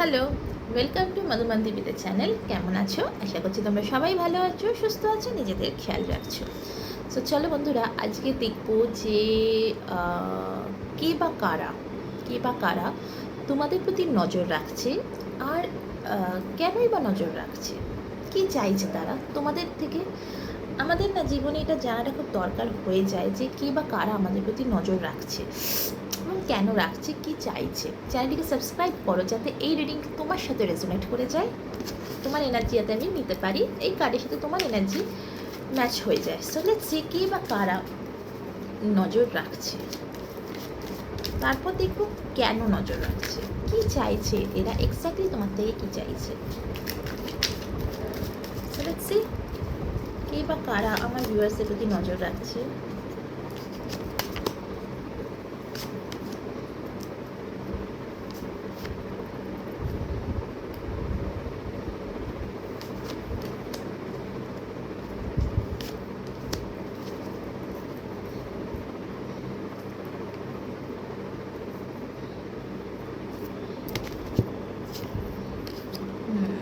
Hello welcome to Madhuman দেবীদের channel কেমন আছো? আশা করছি তোমরা সবাই ভালো আছো, সুস্থ আছো, নিজেদের খেয়াল রাখছো। সো চলো বন্ধুরা, আজকে দেখব যে কে বা কারা, কে বা কারা তোমাদের প্রতি নজর রাখছে আর কেনই বা নজর রাখছে? কি চাইছে তারা? তোমাদের থেকে আমাদের না জীবনে এটা জানাটা খুব দরকার হয়ে যায় যে কে বা কারা আমাদের প্রতি নজর রাখছে। এবং কেন রাখছে, কি চাইছে? চ্যানেলটিকে সাবস্ক্রাইব করো যাতে এই রিডিং তোমার সাথে রেজোনেট করে যায়। তোমার এনার্জি যাতে আমি নিতে পারি, এই কার্ডের সাথে তোমার এনার্জি ম্যাচ হয়ে যায়। সো সে কে বা কারা নজর রাখছে। তারপর দেখব কেন নজর রাখছে। কি চাইছে? এরা এক্স্যাক্টলি তোমার থেকে কি চাইছে? কে বা কারা আমার ভিউয়ার্সের প্রতি নজর রাখছে হুম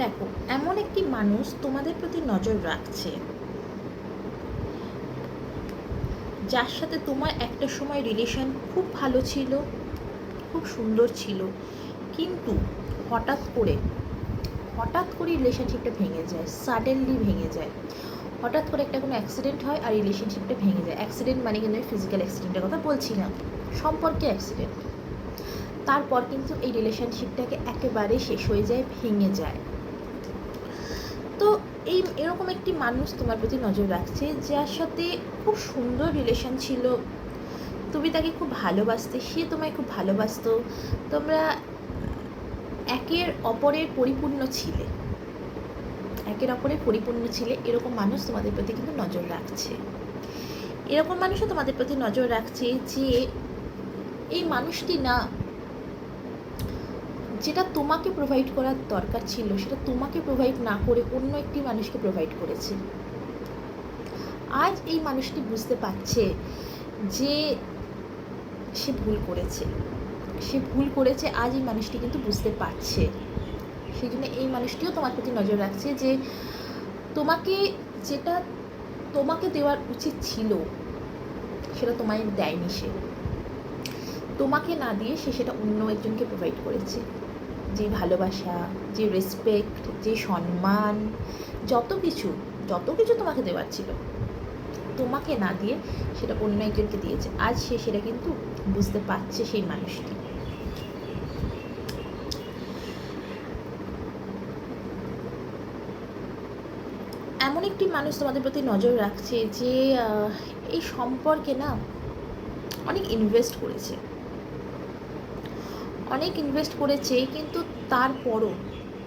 দেখো এমন একটি মানুষ তোমাদের প্রতি নজর রাখছে। যার সাথে তোমার একটা সময় রিলেশন খুব ভালো ছিল, খুব সুন্দর ছিল। কিন্তু হঠাৎ করে হঠাৎ করে রিলেশনশিপটা ভেঙে যায় সাডেনলি ভেঙে যায়। হঠাৎ করে একটা কোনো অ্যাক্সিডেন্ট হয় আর রিলেশনশিপটা ভেঙে যায়। অ্যাক্সিডেন্ট মানে কিন্তু আমি ফিজিক্যাল অ্যাক্সিডেন্টের কথা বলছি না, সম্পর্কে অ্যাক্সিডেন্ট তারপর কিন্তু এই রিলেশনশিপটাকে একেবারে শেষ হয়ে যায়, ভেঙে যায়। এই এরকম একটি মানুষ তোমার প্রতি নজর রাখছে, যার সাথে খুব সুন্দর রিলেশন ছিল। তুমি তাকে খুব ভালোবাসতে, সে তোমায় খুব ভালোবাসত। তোমরা একের অপরের পরিপূর্ণ ছিলে। একের অপরের পরিপূর্ণ ছিলে, এরকম মানুষ তোমাদের প্রতি কিন্তু নজর রাখছে। এরকম মানুষও তোমাদের প্রতি নজর রাখছে যে, এই মানুষটি না যেটা তোমাকে প্রোভাইড করার দরকার ছিল, সেটা তোমাকে প্রোভাইড না করে অন্য একটি মানুষকে প্রোভাইড করেছে। আজ এই মানুষটি বুঝতে পারছে যে সে ভুল করেছে। সে ভুল করেছে, আজ এই মানুষটি কিন্তু বুঝতে পারছে। সেই জন্য এই মানুষটিও তোমার প্রতি নজর রাখছে যে তোমাকে যেটা তোমাকে দেওয়ার উচিত ছিল, সেটা তোমায় দেয়নি সে। তোমাকে না দিয়ে সে সেটা অন্য একজনকে প্রোভাইড করেছে। যে ভালোবাসা, যে রেসপেক্ট যে সম্মান, যত কিছু যত কিছু তোমাকে দেওয়ার ছিল, তোমাকে না দিয়ে সেটা অন্য একজনকে দিয়েছে। আজ সে সেটা কিন্তু বুঝতে পারছে সেই মানুষটি। এমন একটি মানুষ তোমাদের প্রতি নজর রাখছে যে এই সম্পর্কে না অনেক ইনভেস্ট করেছে। অনেক ইনভেস্ট করেছে, কিন্তু তারপরও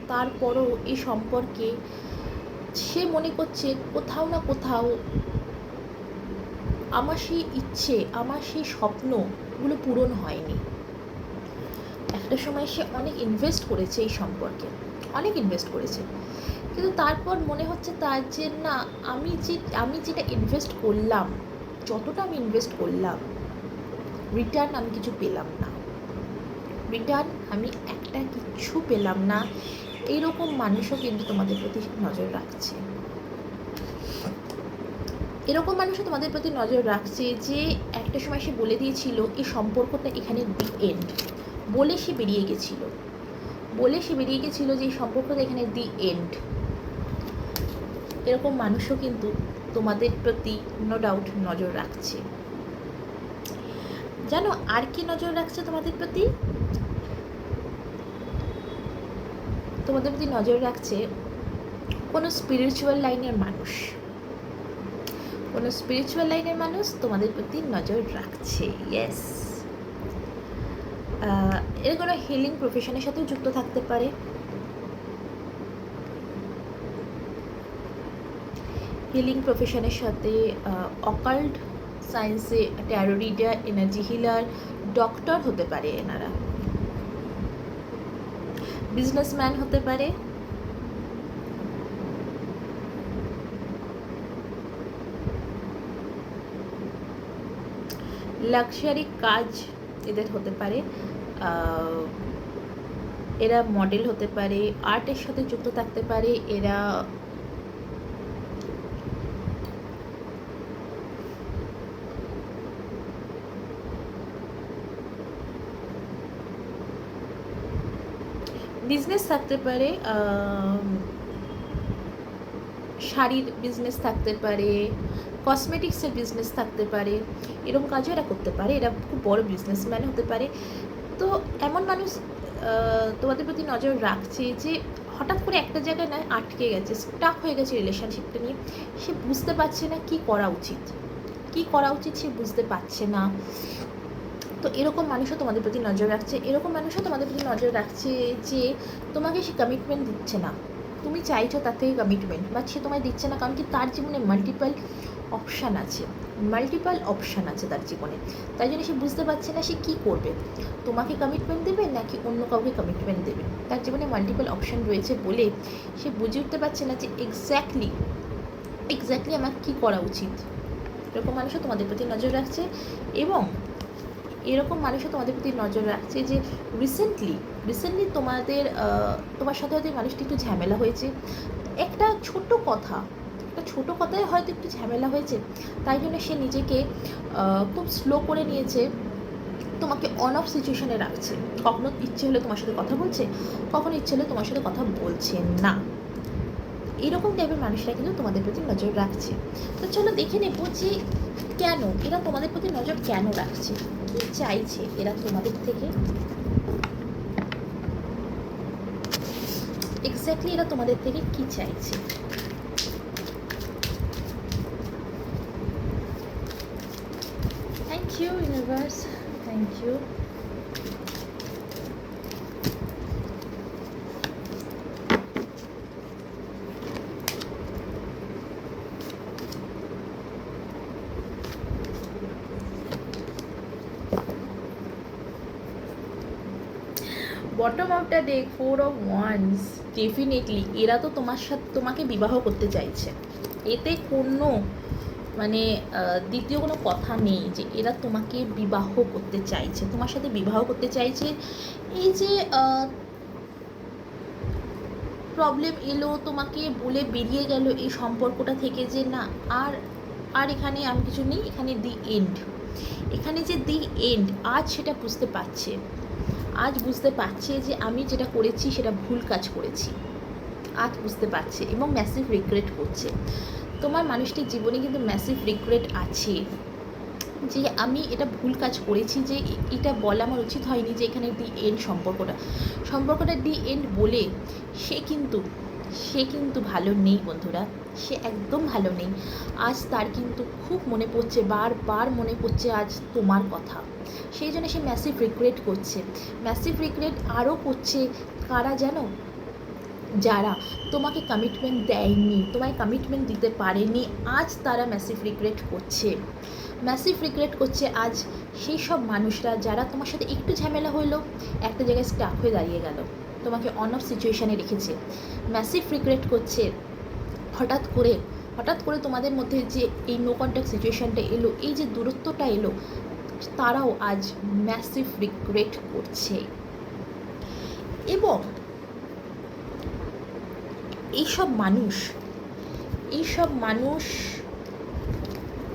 তারপরও এই সম্পর্কে সে মনে করছে কোথাও না কোথাও আমার সেই ইচ্ছে, আমার সেই স্বপ্নগুলো পূরণ হয়নি। একটা সময় সে অনেক ইনভেস্ট করেছে এই সম্পর্কে, অনেক ইনভেস্ট করেছে। কিন্তু তারপর মনে হচ্ছে তার যে না, আমি যে, আমি যেটা ইনভেস্ট করলাম, যতটা আমি ইনভেস্ট করলাম রিটার্ন আমি কিছু পেলাম না। রিটার্ন আমি একটা কিচ্ছু পেলাম না। এইরকম মানুষও কিন্তু তোমাদের প্রতি নজর রাখছে। এরকম মানুষও তোমাদের প্রতি নজর রাখছে যে, একটা সময় সে বলে দিয়েছিল, এই সম্পর্কটা এখানে দি এন্ড বলে সে বেরিয়ে গেছিল। বলে সে বেরিয়ে গেছিল যে, এই সম্পর্কটা এখানে দি এন্ড এরকম মানুষও কিন্তু তোমাদের প্রতি নো ডাউট নজর রাখছে। জানো, আর কি নজর রাখছে তোমাদের প্রতি? তোমাদের প্রতি নজর রাখছে কোনো স্পিরিচুয়াল লাইনের মানুষ। কোনো স্পিরিচুয়াল লাইনের মানুষ তোমাদের প্রতি নজর রাখছে ইয়েস এর কোনো হিলিং প্রফেশনের সাথেও যুক্ত থাকতে পারে। হিলিং প্রফেশনের সাথে অকাল্ট সায়েন্সে tarot reader energy healer doctor হতে পারে এনারা। বিজনেসম্যান হতে পারে। লাক্সারি কাজ এদের হতে পারে। এরা মডেল হতে পারে আর্টের সাথে যুক্ত থাকতে পারে, এরা থাকতে পারে শাড়ির বিজনেস থাকতে পারে কসমেটিক্সের বিজনেস থাকতে পারে, এরকম কাজও এরা করতে পারে, এরা খুব বড় বিজনেসম্যান হতে পারে। তো এমন মানুষ তোমাদের প্রতি নজর রাখছে যে হঠাৎ করে একটা জায়গায় না আটকে গেছে স্টাক হয়ে গেছে রিলেশনশিপটা নিয়ে, সে বুঝতে পারছে না কি করা উচিত। কি করা উচিত সে বুঝতে পারছে না। তো এরকম মানুষও তোমাদের প্রতি নজর রাখছে, এরকম মানুষও তোমাদের প্রতি নজর রাখছে যে তোমাকে সে কমিটমেন্ট দিচ্ছে না। তুমি চাইছো তার থেকে কমিটমেন্ট বা সে তোমায় দিচ্ছে না কারণ কি তার জীবনে মাল্টিপাল অপশান আছে। মাল্টিপাল অপশান আছে তার জীবনে। তাই জন্য সে বুঝতে পারছে না সে কী করবে। তোমাকে কমিটমেন্ট দেবে নাকি অন্য কাউকে কমিটমেন্ট দেবে? তার জীবনে মাল্টিপাল অপশান রয়েছে বলে সে বুঝে উঠতে পারছে না যে এক্স্যাক্টলি এক্স্যাক্টলি আমার কী করা উচিত। এরকম মানুষও তোমাদের প্রতি নজর রাখছে এবং এরকম মানুষও তোমাদের প্রতি নজর রাখছে যে রিসেন্টলি রিসেন্টলি তোমাদের তোমার সাথে হয়তো মানুষটি একটু ঝামেলা হয়েছে। একটা ছোট কথা, একটা ছোট কথায় হয়তো একটু ঝামেলা হয়েছে, তাই জন্য সে নিজেকে খুব স্লো করে নিয়েছে, তোমাকে অন অফ সিচুয়েশনে রাখছে। কখনো ইচ্ছে হলে তোমার সাথে কথা বলছে, কখনো ইচ্ছে হলে তোমার সাথে কথা বলছে না। এরকম টাইপের মানুষরা কিন্তু তোমাদের প্রতি নজর রাখছে। তো চলো দেখে নেব যে কেন, এরা তোমাদের প্রতি নজর কেন রাখছে? কি চাইছে এরা তোমাদের থেকে? এক্স্যাক্টলি এরা তোমাদের থেকে কি চাইছে? Thank you universe thank you bottom of the day for of once definitely এরা তো তোমার সাথে, তোমাকে বিবাহ করতে চাইছে। এতে কোনো মানে দ্বিতীয় কোনো কথা নেই যে এরা তোমাকে বিবাহ করতে চাইছে। তোমার সাথে বিবাহ করতে চাইছে। এই যে প্রবলেম এলো, তোমাকে বলে বেরিয়ে গেল এই সম্পর্কটা থেকে যে না, আর আর এখানে আমি কিছু নেই, এখানে দি এন্ড এখানে যে দি এন্ড আজ সেটা বুঝতে পারছে। আজ বুঝতে পারছে যে আমি যেটা করেছি, সেটা ভুল কাজ করেছি। আজ বুঝতে পারছে এবং ম্যাসিভ রিগ্রেট করছে। তোমার মানুষটির জীবনে কিন্তু ম্যাসিভ রিগ্রেট আছে। যে আমি এটা ভুল কাজ করেছি যে এটা বলা আমার উচিত হয়নি যে এখানে দি এন্ড সম্পর্কটা। সম্পর্কটা দি এন্ড বলে সে কিন্তু সে কিন্তু ভালো নেই বন্ধুরা, সে একদম ভালো নেই। আজ তার কিন্তু খুব মনে পড়ছে, বারবার মনে পড়ছে আজ তোমার কথা। সেই জন্য সে ম্যাসিভ রিগ্রেট করছে। ম্যাসিভ রিগ্রেট আরও করছে কারা জানো? যারা তোমাকে কমিটমেন্ট দেয়নি, তোমায় কমিটমেন্ট দিতে পারেনি, আজ তারা ম্যাসিভ রিগ্রেট করছে। ম্যাসিভ রিগ্রেট করছে আজ সেই সব মানুষরা যারা তোমার সাথে একটু ঝামেলা হলো একটা জায়গায় স্টাক হয়ে দাঁড়িয়ে গেল। তোমাকে অন অফ সিচুয়েশানে রেখেছে। ম্যাসিভ রিগ্রেট করছে। হঠাৎ করে হঠাৎ করে তোমাদের মধ্যে যে এই নো কন্ট্যাক্ট সিচুয়েশানটা এলো, এই যে দূরত্বটা এলো, তারাও আজ ম্যাসিভ রিগ্রেট করছে। এবং এইসব মানুষ এইসব মানুষ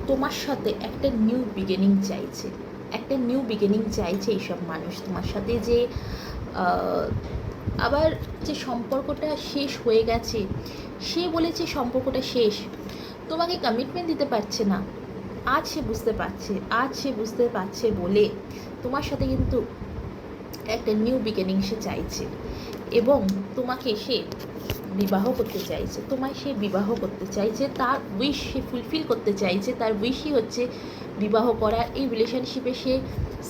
তোমার সাথে একটা নিউ বিগিনিং চাইছে। একটা নিউ বিগিনিং চাইছে এইসব মানুষ তোমার সাথে যে আবার যে সম্পর্কটা শেষ হয়ে গেছে, সে বলেছে সম্পর্কটা শেষ, তোমাকে কমিটমেন্ট দিতে পারছে না। আজ সে বুঝতে পারছে, আজ সে বুঝতে পারছে বলে। তোমার সাথে কিন্তু একটা নিউ বিগিনিং সে চাইছে। এবং তোমাকে সে বিবাহ করতে চাইছে। তোমায় সে বিবাহ করতে চাইছে, তার উইশ সে ফুলফিল করতে চাইছে, তার উইশই হচ্ছে বিবাহ করা। এই রিলেশনশিপে সে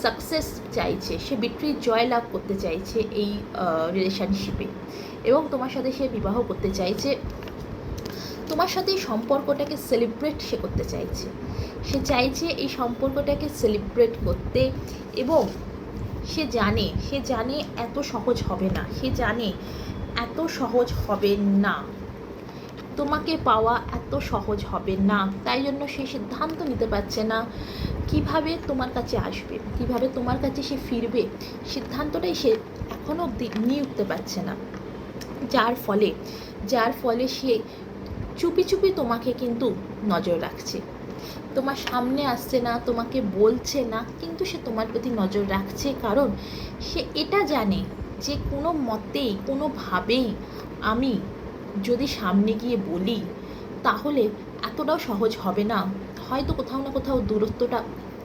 সাকসেস চাইছে, সে বিক্রির জয় লাভ করতে চাইছে এই রিলেশনশিপে এবং তোমার সাথে সে বিবাহ করতে চাইছে, তোমার সাথে এই সম্পর্কটাকে সেলিব্রেট সে করতে চাইছে। সে চাইছে এই সম্পর্কটাকে সেলিব্রেট করতে এবং সে জানে সে জানে এত সহজ হবে না, সে জানে এত সহজ হবে না। তোমাকে পাওয়া এত সহজ হবে না। তাই জন্য সে সিদ্ধান্ত নিতে পারছে না কীভাবে তোমার কাছে আসবে, কীভাবে তোমার কাছে সে ফিরবে। সিদ্ধান্তটাই সে এখনও অবধি নিয়ে উঠতে পারছে না। যার ফলে যার ফলে সে চুপি চুপি তোমাকে কিন্তু নজর রাখছে। তোমার সামনে আসছে না, তোমাকে বলছে না, কিন্তু সে তোমার প্রতি নজর রাখছে। কারণ সে এটা জানে যে কোনো মতেই, কোনোভাবেই আমি যদি সামনে গিয়ে বলি, তাহলে এতটাও সহজ হবে না। হয়তো কোথাও না কোথাও দূরত্বটা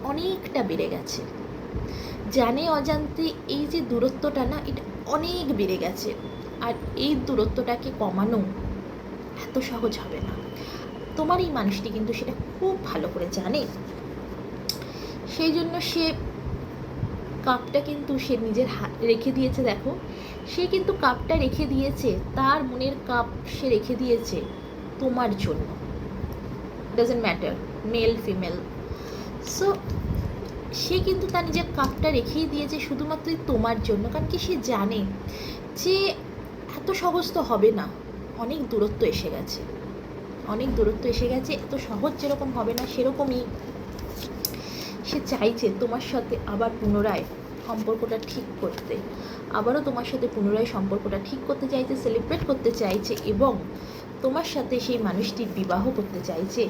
অনেকটা বেড়ে গেছে। জানে অজান্তে এই যে দূরত্বটা না, এটা অনেক বেড়ে গেছে। আর এই দূরত্বটাকে কমানো এত সহজ হবে না। তোমার এই মানুষটি কিন্তু সেটা খুব ভালো করে জানে। সেই জন্য সে কাপটা কিন্তু সে নিজের হাত রেখে দিয়েছে, দেখো। সে কিন্তু কাপটা রেখে দিয়েছে, তার মনের কাপ সে রেখে দিয়েছে তোমার জন্য। Doesn't matter male female so সে কিন্তু তার নিজের কাপটা রেখেই দিয়েছে শুধুমাত্রই তোমার জন্য, কারণ কি সে জানে যে এত সহজ তো হবে না, অনেক দূরত্ব এসে গেছে। অনেক দূরত্ব এসে গেছে, এত সহজ যেরকম হবে না, সেরকমই সে চাইছে তোমার সাথে আবার পুনরায় সম্পর্কটা ঠিক করতে। আবারও তোমার সাথে পুনরায় সম্পর্কটা ঠিক করতে চাইছে সেলিব্রেট করতে চাইছে এবং তোমার সাথে সেই মানুষটির বিবাহ করতে চাইছে।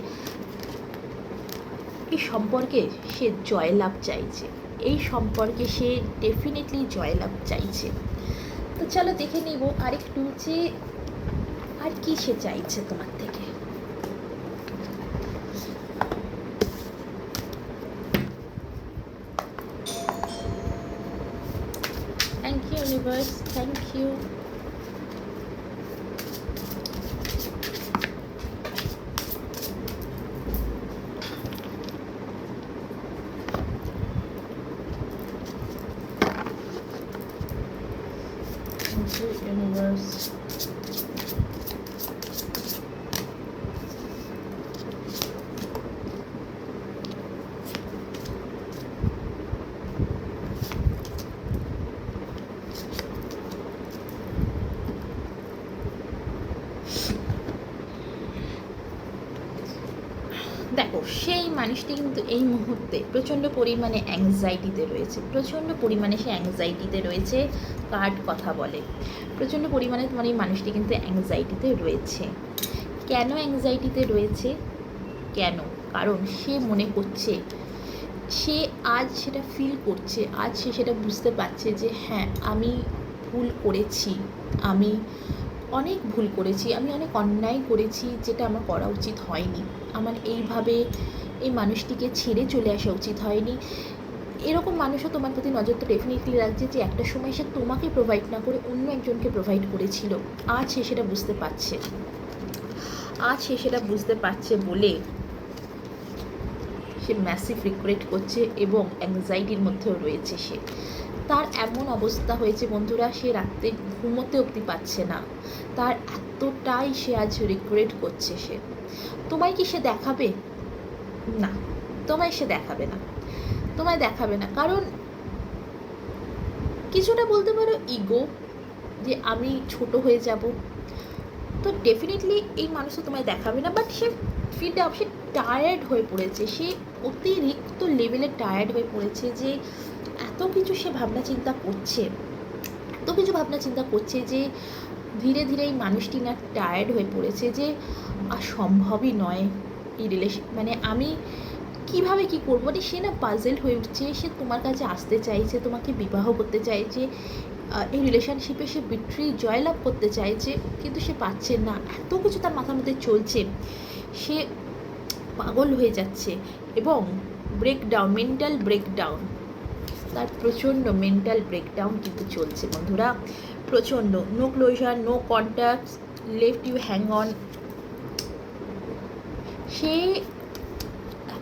এই সম্পর্কে সে জয়লাভ চাইছে। এই সম্পর্কে সে ডেফিনেটলি জয়লাভ চাইছে। তো চলো দেখে নিব আরেকটু যে আর কি সে চাইছে তোমার থেকে thank you universe thank you You, universe. দেখো সেই মানুষটি কিন্তু এই মুহূর্তে প্রচণ্ড পরিমাণে অ্যাংজাইটিতে রয়েছে প্রচণ্ড পরিমাণে সে অ্যাংজাইটিতে রয়েছে কার্ড কথা বলে। প্রচণ্ড পরিমাণে তোমার এই মানুষটি কিন্তু অ্যাংজাইটিতে রয়েছে। কেন অ্যাংজাইটিতে রয়েছে? কেন? কারণ সে মনে করছে, সে আজ সেটা ফিল করছে, আজ সে সেটা বুঝতে পারছে যে হ্যাঁ আমি ভুল করেছি। আমি অনেক ভুল করেছি, আমি অনেক অন্যায় করেছি, যেটা আমার করা উচিত হয়নি। আমার এইভাবে এই মানুষটিকে ছেড়ে চলে আসা উচিত হয়নি। এরকম মানুষও তোমার প্রতি নজর তো ডেফিনেটলি রাখছে যে একটা সময় সে তোমাকে প্রোভাইড না করে অন্য একজনকে প্রোভাইড করেছিল। আজ সে সেটা বুঝতে পারছে। আজ সে সেটা বুঝতে পারছে বলে সে ম্যাসিভ রিগ্রেট করছে এবং অ্যাংজাইটির মধ্যেও রয়েছে সে। তার এমন অবস্থা হয়েছে বন্ধুরা, সে রাত্রে ঘুমোতে অবধি পাচ্ছে না। তার এতটাই সে আজ রিগ্রেট করছে সে। তোমায় কি সে দেখাবে? না, তোমায় সে দেখাবে না। তোমায় দেখাবে না। কারণ কিছুটা বলতে পারো ইগো যে আমি ছোট হয়ে যাব। তো ডেফিনেটলি এই মানুষও তোমায় দেখাবে না বাট সে আপ সে টায়ার্ড হয়ে পড়েছে। সে অতিরিক্ত লেভেলে টায়ার্ড হয়ে পড়েছে যে এত কিছু সে ভাবনা চিন্তা করছে। এত কিছু ভাবনা চিন্তা করছে যে ধীরে ধীরে এই মানুষটি না টায়ার্ড হয়ে পড়েছে যে আর সম্ভবই নয় এই রিলেশন মানে আমি কীভাবে কি করব? মানে সে না পাজেল হয়ে উঠছে, সে তোমার কাছে আসতে চাইছে, তোমাকে বিবাহ করতে চাইছে এই রিলেশনশিপে সে বিট্রি জয়লাভ করতে চাইছে, কিন্তু সে পাচ্ছে না। এত কিছু তার মাথার মধ্যে চলছে। সে পাগল হয়ে যাচ্ছে এবং ব্রেকডাউন মেন্টাল ব্রেকডাউন তার প্রচণ্ড মেন্টাল ব্রেকডাউন কিন্তু চলছে বন্ধুরা। প্রচণ্ড। No closure no contact left you hang on সে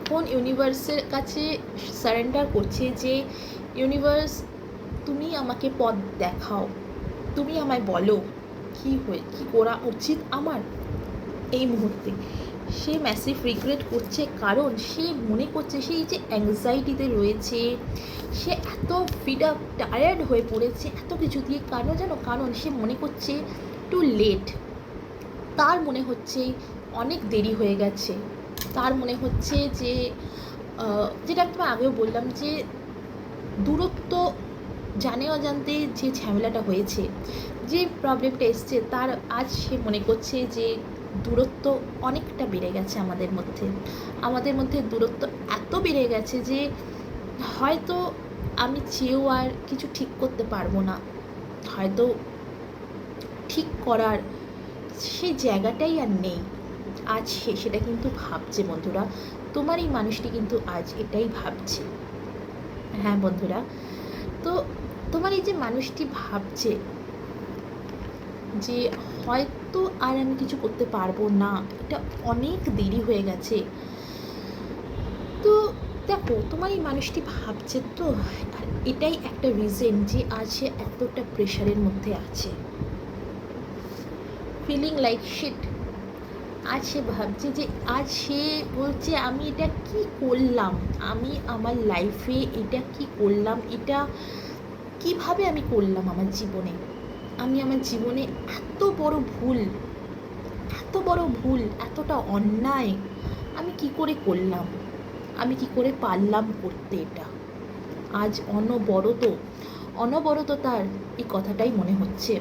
এখন ইউনিভার্সের কাছে সারেন্ডার করছে যে ইউনিভার্স তুমি আমাকে পথ দেখাও, তুমি আমায় বলো কি হয়ে, কি করা উচিত আমার? এই মুহূর্তে সে ম্যাসিভ রিগ্রেট করছে, কারণ সে মনে করছে সেই যে অ্যাংজাইটিতে রয়েছে, সে এত ফিড আপ টায়ার্ড হয়ে পড়েছে, এত কিছু দিয়ে কারণ যেন কারণ সে মনে করছে টু লেট তার মনে হচ্ছে অনেক দেরি হয়ে গেছে। তার মনে হচ্ছে যে যেটা তোমায় আগেও বললাম যে, দূরত্ব জানে অজান্তে যে ঝামেলাটা হয়েছে, যে প্রবলেমটা এসছে, তার আজ সে মনে করছে যে, দূরত্ব অনেকটা বেড়ে গেছে আমাদের মধ্যে। আমাদের মধ্যে দূরত্ব এত বেড়ে গেছে যে, হয়তো আমি চেয়েও আর কিছু ঠিক করতে পারব না। হয়তো ঠিক করার সেই জায়গাটাই আর নেই। আজ সে সেটা কিন্তু ভাবছে বন্ধুরা। তোমার এই মানুষটি কিন্তু আজ এটাই ভাবছে। হ্যাঁ বন্ধুরা, তো তোমার এই যে মানুষটি ভাবছে যে হয়তো আর আমি কিছু করতে পারব না, এটা অনেক দেরি হয়ে গেছে। তো দেখো, তোমার এই মানুষটি ভাবছে তো, আর এটাই একটা রিজন যে আজ সে এতটা প্রেশারের মধ্যে আছে। ফিলিং লাইক শিট আজ সে ভাবছে যে আজ সে বলছে, আমি এটা কি করলাম? আমি আমার লাইফে এটা কি করলাম? এটা কীভাবে আমি করলাম আমার জীবনে? আমি আমার জীবনে এত বড় ভুল, এত বড় ভুল, এতটা অন্যায়, আমি কি করে করলাম? আমি কি করে পারলাম করতে এটা? আজ অনবরত অনবরত তার এই কথাটাই মনে হচ্ছে।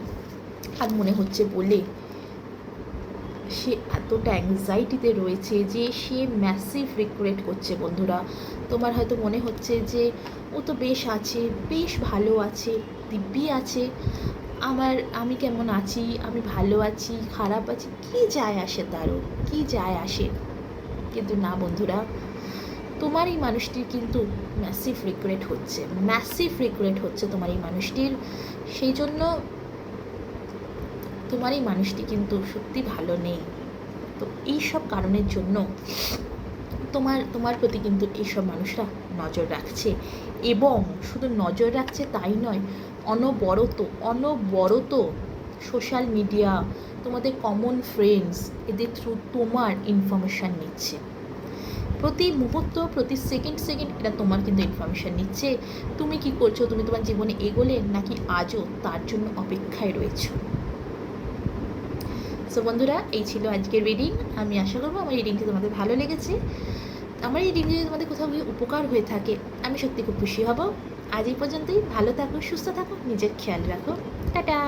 আর মনে হচ্ছে বলে সে এতটা অ্যাংজাইটিতে রয়েছে যে সে ম্যাসিভ রিগ্রেট করছে বন্ধুরা। তোমার হয়তো মনে হচ্ছে যে, ও তো বেশ আছে, বেশ ভালো আছে, দিব্যি আছে। আমার, আমি কেমন আছি? আমি ভালো আছি, খারাপ আছি। কি যায় আসে তারও? কি যায় আসে? কিন্তু না বন্ধুরা, তোমার এই মানুষটির কিন্তু ম্যাসিভ রিগ্রেট হচ্ছে। ম্যাসিভ রিগ্রেট হচ্ছে তোমার এই মানুষটির। সেই জন্য তোমার এই মানুষটি কিন্তু সত্যি ভালো নেই। তো এই সব কারণের জন্য তোমার তোমার প্রতি কিন্তু এইসব মানুষরা নজর রাখছে। এবং শুধু নজর রাখছে তাই নয়, অনবরত অনবরত সোশ্যাল মিডিয়া তোমাদের কমন ফ্রেন্ডস এদের থ্রু তোমার ইনফরমেশান নিচ্ছে। প্রতি মুহূর্ত, প্রতি সেকেন্ড সেকেন্ড এটা তোমার কিন্তু ইনফরমেশান নিচ্ছে। তুমি কি করছ? তুমি তোমার জীবনে এগোলে নাকি আজও তার জন্য অপেক্ষায় রয়েছো? সো বন্ধুরা, এই ছিল আজকের রিডিং আমি আশা করব আমার রিডিংটি তোমাদের ভালো লেগেছে। আমার এই রিডিং যদি তোমাদের কোথাও গিয়ে উপকার হয়ে থাকে, আমি সত্যি খুব খুশি হব। আজ এই পর্যন্তই। ভালো থাকো, সুস্থ থাকো, নিজের খেয়াল রাখো। টাটা!